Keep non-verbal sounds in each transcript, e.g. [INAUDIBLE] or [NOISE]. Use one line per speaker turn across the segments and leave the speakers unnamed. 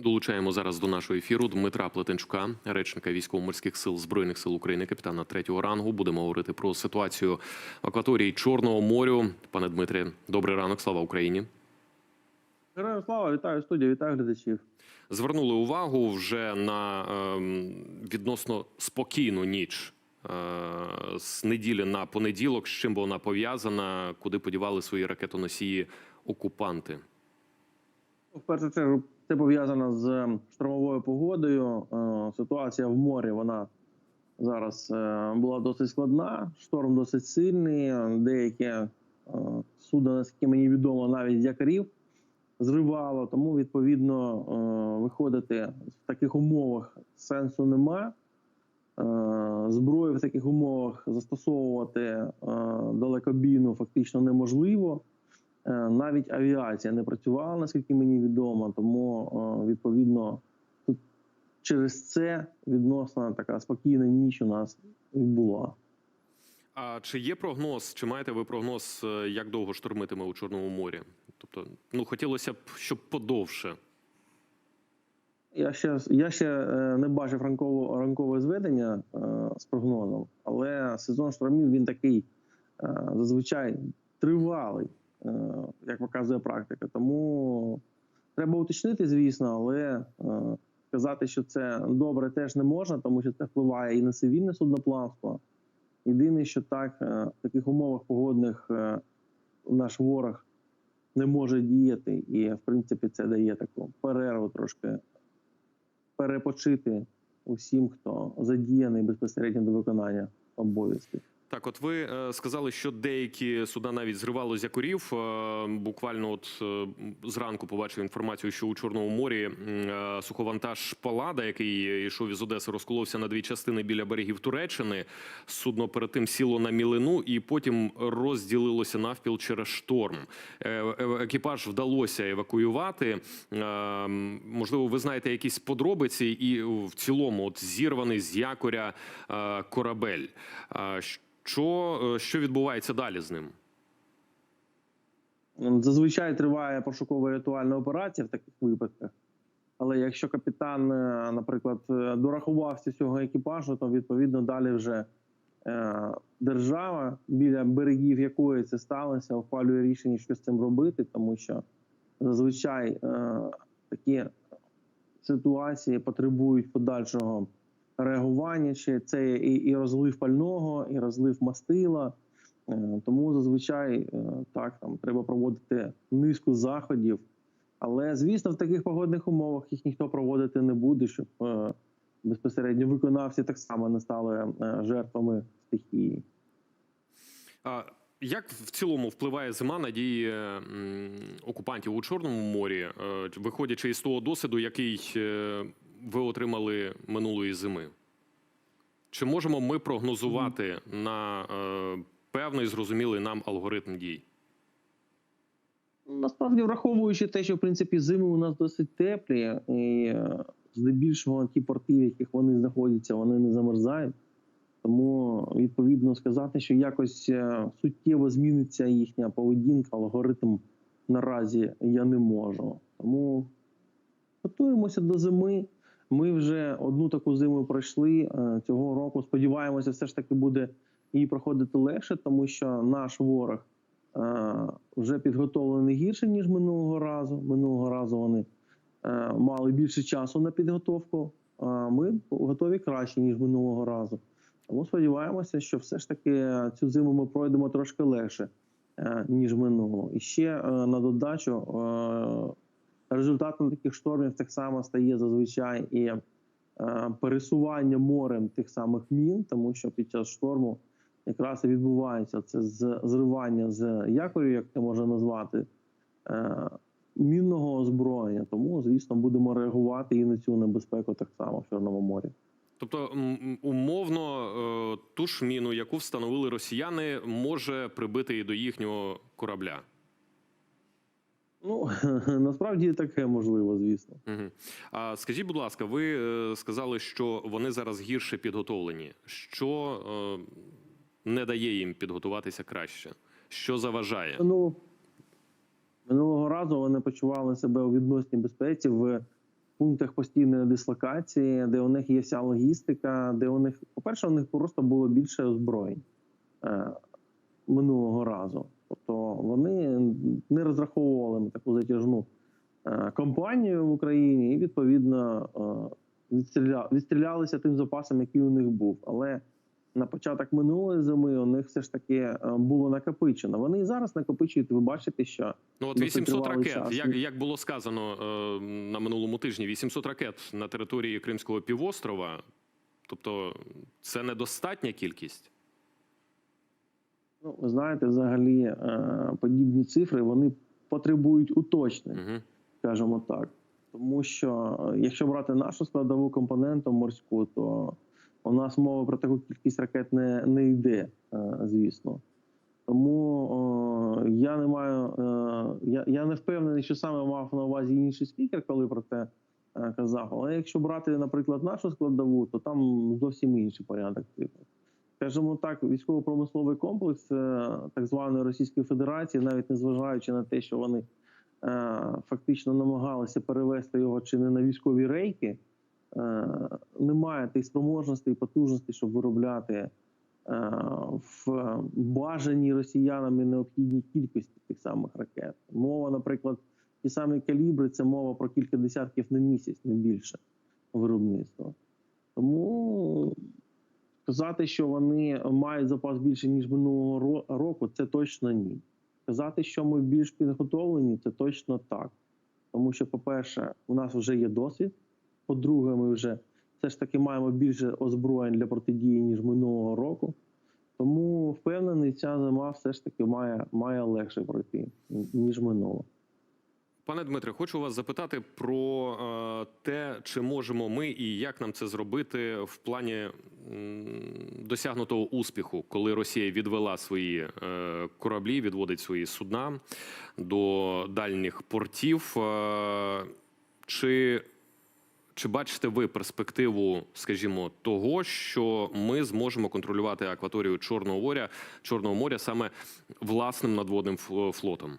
Долучаємо зараз до нашого ефіру Дмитра Плетенчука, речника військово-морських сил збройних сил України, капітана третього рангу. Будемо говорити про ситуацію в акваторії Чорного морю. Пане Дмитре, добрий ранок, слава Україні.
Героям слава, вітаю студію, вітаю глядачів.
Звернули увагу вже на ем, відносно спокійну ніч е, з неділі на понеділок. З чим вона пов'язана, куди подівали свої ракетоносії окупанти.
В першу чергу це пов'язано з штормовою погодою. Е, Ситуація в морі вона зараз е, була досить складна. Шторм досить сильний. Деякі е, судна, наскільки мені відомо, навіть якорів зривало. Тому відповідно виходити в таких умовах сенсу нема. Зброю в таких умовах застосовувати далекобійну фактично неможливо. Е, Навіть авіація не працювала, наскільки мені відомо, тому е, відповідно тут через це відносно така спокійна ніч у нас відбула.
А чи є прогноз, чи маєте ви прогноз, е, як довго штормитиме у Чорному морі? Тобто, ну хотілося б, щоб подовше.
Я ще я ще не бачив ранкового ранкове зведення е, з прогнозом, але сезон штормів він такий е, зазвичай тривалий, як показує практика. Тому треба уточнити, звісно, але е, сказати, що це добре, теж не можна, тому що це впливає і на цивільне судноплавство. Єдине, що так, е, в таких умовах погодних е, наш ворог не може діяти, і в принципі це дає таку перерву трошки перепочити усім, хто задіяний безпосередньо до виконання обов'язків.
Так, от ви е, сказали, що деякі суда навіть зривало з якорів. Е, буквально, от е, зранку побачив інформацію, що у Чорному морі суховантаж Палада, який йшов із Одеси, розколовся на дві частини біля берегів Туреччини. Судно перед тим сіло на мілину і потім розділилося навпіл через шторм. Екіпаж вдалося евакуювати. Можливо, ви знаєте якісь подробиці, і в цілому, от зірваний з якоря корабель. Що, е, що відбувається далі з ним?
Зазвичай триває пошукова рятувальна операція в таких випадках. Але якщо капітан, е, наприклад, е, дорахувався цього екіпажу, то відповідно далі вже держава, біля берегів якої це сталося, ухвалює рішення, що з цим робити, тому що зазвичай такі ситуації потребують подальшого реагування. Чи це і, і розлив пального, і розлив мастила. Е, Тому зазвичай е, так там треба проводити низку заходів. Але звісно, в таких погодних умовах їх ніхто проводити не буде, щоб е, безпосередньо виконавці так само не стали жертвами стихії.
А як в цілому впливає зима на дії окупантів у Чорному морі, виходячи із того досвіду, який ви отримали минулої зими? Чи можемо ми прогнозувати на е, певний зрозумілий нам алгоритм дій?
Насправді, враховуючи те, що в принципі зими у нас досить теплі, і е, здебільшого ті порти, в яких вони знаходяться, вони не замерзають. Тому відповідно сказати, що якось е, суттєво зміниться їхня поведінка, алгоритм наразі я не можу. Тому готуємося до зими. Ми вже одну таку зиму пройшли е, цього року. Сподіваємося, все ж таки буде її проходити легше, тому що наш ворог е, вже підготовлений гірше ніж минулого разу. Минулого разу вони е, мали більше часу на підготовку. А ми готові краще ніж минулого разу. Тому сподіваємося, що все ж таки цю зиму ми пройдемо трошки легше ніж минулого. І ще на додачу результатом таких штормів так само стає зазвичай і е, пересування морем тих самих мін, тому що під час шторму якраз і відбувається це зривання з якорю, як це можна назвати, е, мінного озброєння. Тому, звісно, будемо реагувати і на цю небезпеку так само в Чорному морі.
Тобто, умовно, е, ту ж міну, яку встановили росіяни, може прибити і до їхнього корабля.
Ну [LAUGHS] насправді таке можливо, звісно.
Угу. А скажіть, будь ласка, ви е, сказали, що вони зараз гірше підготовлені. Що е, не дає їм підготуватися краще? Що заважає?
Ну минулого разу вони почували себе у відносній безпеці в пунктах постійної дислокації, де у них є вся логістика, де у них, по-перше, у них просто було більше озброєнь е, минулого разу. Тобто вони не розраховували на таку затяжну е, кампанію в Україні і відповідно е, відстріля, відстрілялися тим запасом, який у них був. Але на початок минулої зими у них все ж таки е, було накопичено. Вони і зараз накопичують. Ви бачите, що
Ну от
досить
800 ракет.
час.
Як, як було сказано на минулому тижні, 800 ракет на території Кримського півострова. Тобто це недостатня кількість.
Ну ви знаєте, взагалі е, подібні цифри вони потребують уточнень.
Угу.
скажімо так. Тому що е, якщо брати нашу складову компоненту морську, то у нас мова про таку кількість ракет не, не йде, е, звісно. Тому е, я не маю, е, я, я не впевнений, що саме мав на увазі інший спікер, коли про це е, казав. Але якщо брати, наприклад, нашу складову, то там зовсім інший порядок цифр. Скажімо так, військово-промисловий комплекс е, так званої Російської Федерації, навіть незважаючи на те, що вони е, фактично намагалися перевести його чи не на військові рейки, е, немає тих спроможностей і потужностей, щоб виробляти в бажаній росіянами необхідній кількості тих самих ракет. Мова, наприклад, ті самі калібри, це мова про кілька десятків на місяць, не більше виробництва. Тому казати, що вони мають запас більше ніж минулого року, це точно ні. Казати, що ми більш підготовлені, це точно так. Тому що, по-перше, у нас вже є досвід. По-друге, ми вже все ж таки маємо більше озброєнь для протидії, ніж минулого року. Тому впевнений, ця зима все ж таки має, має легше пройти, ніж минула.
Пане Дмитре, хочу вас запитати про е, те, чи можемо ми і як нам це зробити в плані досягнутого успіху, коли Росія відвела свої е, кораблі, відводить свої судна до дальніх портів. Е, чи, чи бачите ви перспективу, скажімо, того, що ми зможемо контролювати акваторію Чорного моря, Чорного моря саме власним надводним флотом?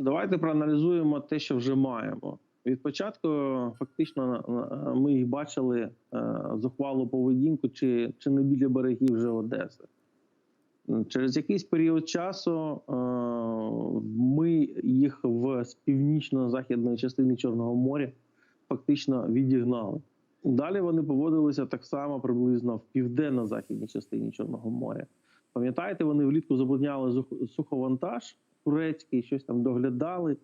Давайте проаналізуємо те, що вже маємо. Від початку фактично ми їх бачили е, зухвалу поведінку чи, чи не біля берегів вже Одеси. Через якийсь період часу е, ми їх в північно-західної частини Чорного моря фактично відігнали. Далі вони поводилися так само приблизно в південно-західній частині Чорного моря. Пам'ятаєте, вони влітку забороняли зух- суховантаж турецький, щось там доглядали,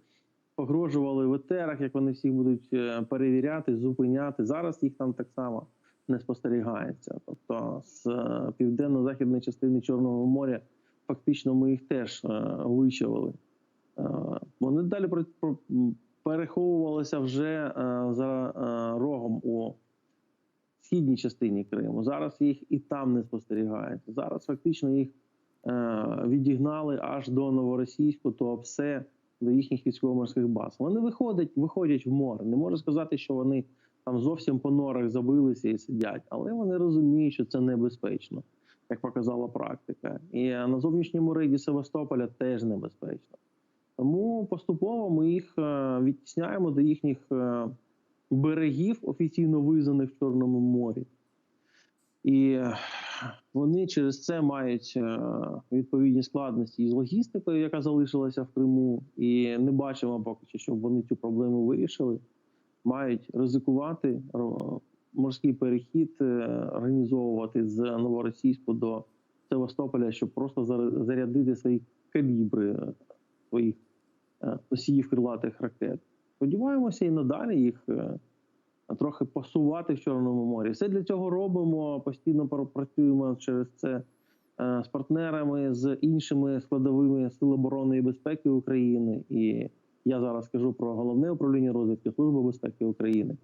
погрожували в етерах, як вони всіх будуть е, перевіряти, зупиняти. Зараз їх там так само не спостерігається. Тобто з е, південно-західної частини Чорного моря фактично ми їх теж е, вичавили. Вони далі переховувалися вже за рогом у східній частині Криму. Зараз їх і там не спостерігається. Зараз фактично їх відігнали аж до новоросійську, то все до їхніх військово-морських баз. Вони виходять, виходять в море. Не можу сказати, що вони там зовсім по норах забилися і сидять, але вони розуміють, що це небезпечно, як показала практика. І на зовнішньому рейді Севастополя теж небезпечно. Тому поступово ми їх е, відтісняємо до їхніх е, берегів, офіційно визнаних в Чорному морі. І е, вони через це мають е, відповідні складності із логістикою, яка залишилася в Криму, і не бачимо поки що, щоб вони цю проблему вирішили. Мають ризикувати морський перехід, е, організовувати з новоросійську до Севастополя, щоб просто зарядити свої калібри, е, своїх носіїв крилатих ракет. Сподіваємося і надалі їх трохи посувати в Чорному морі. Все для цього робимо. Постійно пр- працюємо через це е, з партнерами, з іншими складовими Сил оборони і безпеки України. І я зараз кажу про головне управління розвідки Служби безпеки України,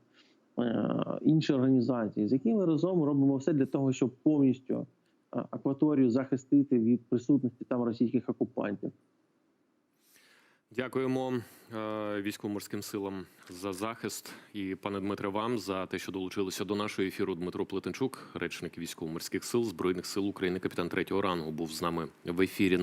е, інші організації, з якими разом робимо все для того, щоб повністю е, акваторію захистити від присутності там російських окупантів.
Дякуємо е, військово-морським силам за захист і пане Дмитре, вам за те, що долучилися до нашого ефіру. Дмитро Плетенчук, речник військово-морських сил збройних сил України, капітан третього рангу, був з нами в ефірі.